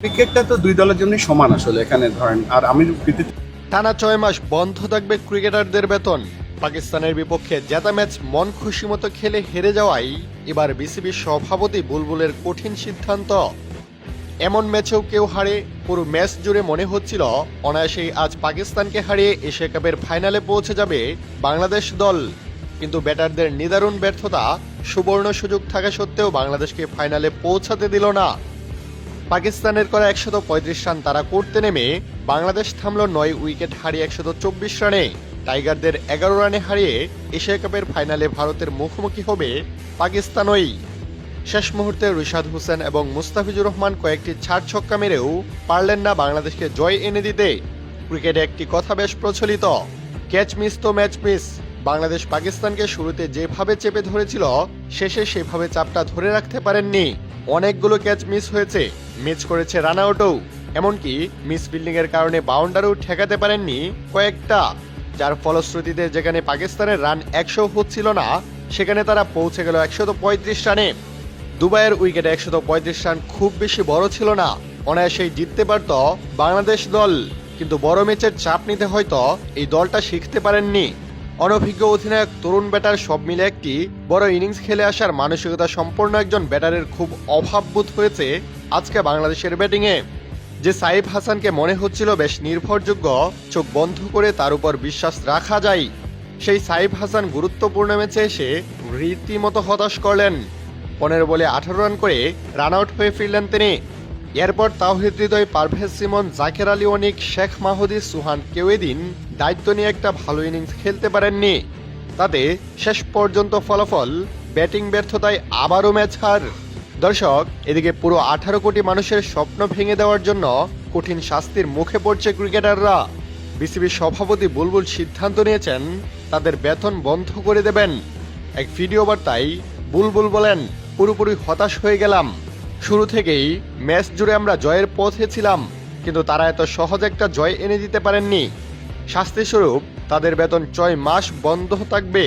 ক্রিকেটটা তো দুই দলের জন্য সমান আসলে এখানে ধরেন, আর আমি টানা ছয় মাস বন্ধ থাকবে ক্রিকেটারদের বেতন। পাকিস্তানের বিপক্ষে জেতা ম্যাচ মন খুশি মতো খেলে হেরে যাওয়াই এবার বিসিবির সভাপতি বুলবুলের কঠিন সিদ্ধান্ত। এমন ম্যাচেও কেউ হারে, পুরো ম্যাচ জুড়ে মনে হচ্ছিল অনায়াসেই আজ পাকিস্তানকে হারিয়ে এশিয়া কাপের ফাইনালে পৌঁছে যাবে বাংলাদেশ দল। কিন্তু ব্যাটারদের নিদারুণ ব্যর্থতা, সুবর্ণ সুযোগ থাকা সত্ত্বেও বাংলাদেশকে ফাইনালে পৌঁছাতে দিল না। পাকিস্তানের করা একশত পঁয়ত্রিশ রান তারা করতে নেমে বাংলাদেশ থামল নয় উইকেট হারিয়ে একশত চব্বিশ রানে। টাইগারদের এগারো রানে হারিয়ে এশিয়া কাপের ফাইনালে ভারতের মুখোমুখি হবে পাকিস্তানই। শেষ মুহূর্তে রিশাদ হোসেন এবং মুস্তাফিজুর রহমান কয়েকটি ছাড় ছক্কা মেরেও পারলেন না বাংলাদেশকে জয় এনে দিতে। ক্রিকেটে একটি কথা বেশ প্রচলিত, ক্যাচ মিস তো ম্যাচ মিস। বাংলাদেশ পাকিস্তানকে শুরুতে যেভাবে চেপে ধরেছিল, শেষে সেভাবে চাপটা ধরে রাখতে পারেননি। অনেকগুলো ক্যাচ মিস হয়েছে। মিস করেছে রান আউটও এমনকি মিস ফিল্ডিং এর কারণে বাউন্ডারও ঠেকাতে পারেননি কয়েকটা, যার ফলশ্রুতিতে যেখানে পাকিস্তানের রান একশো হচ্ছিল না, সেখানে তারা পৌঁছে গেল একশত পঁয়ত্রিশ রানে। দুবাইয়ের উইকেটে একশত পঁয়ত্রিশ রান খুব বেশি বড় ছিল না। অনায়াসেই জিততে পারত বাংলাদেশ দল, কিন্তু বড় ম্যাচের চাপ নিতে হয়তো এই দলটা শিখতে পারেননি। অনভিজ্ঞ অধিনায়ক, তরুণ ব্যাটার সব মিলে একটি বড় ইনিংস খেলে আসার মানসিকতা সম্পন্ন একজন ব্যাটারের খুব অভাববোধ হয়েছে আজকে বাংলাদেশের ব্যাটিংয়ে যে সাইফ হাসানকে মনে হচ্ছিল বেশ নির্ভরযোগ্য, চোখ বন্ধ করে তার উপর বিশ্বাস রাখা যায়, সেই সাইফ হাসান গুরুত্বপূর্ণ ম্যাচে এসে রীতিমতো হতাশ করলেন। পনেরো বলে আঠারো রান করে রান আউট হয়ে ফিরলেন তিনি। এরপর তাওহিদ হৃদয় পারভেজ সিমন, জাকের আলী অনিক, শেখ মাহুদি সুহান কেউ এদিন দায়িত্ব নিয়ে একটা ভালো ইনিংস খেলতে পারেননি। তাতে শেষ পর্যন্ত ফলাফল ব্যাটিং ব্যর্থতায় আবারও ম্যাচ হার। দর্শক, এদিকে পুরো আঠারো কোটি মানুষের স্বপ্ন ভেঙে দেওয়ার জন্য কঠিন শাস্তির মুখে পড়ছে ক্রিকেটাররা। বিসিবির সভাপতি বুলবুল সিদ্ধান্ত নিয়েছেন, তাদের বেতন বন্ধ করে দেবেন। এক ভিডিও বার্তায় বুলবুল বলেন, পুরোপুরি হতাশ হয়ে গেলাম। শুরু থেকেই ম্যাচ জুড়ে আমরা জয়ের পথে ছিলাম, কিন্তু তারা এত সহজ একটা জয় এনে দিতে পারেননি। শাস্তিস্বরূপ তাদের বেতন ছয় মাস বন্ধ থাকবে।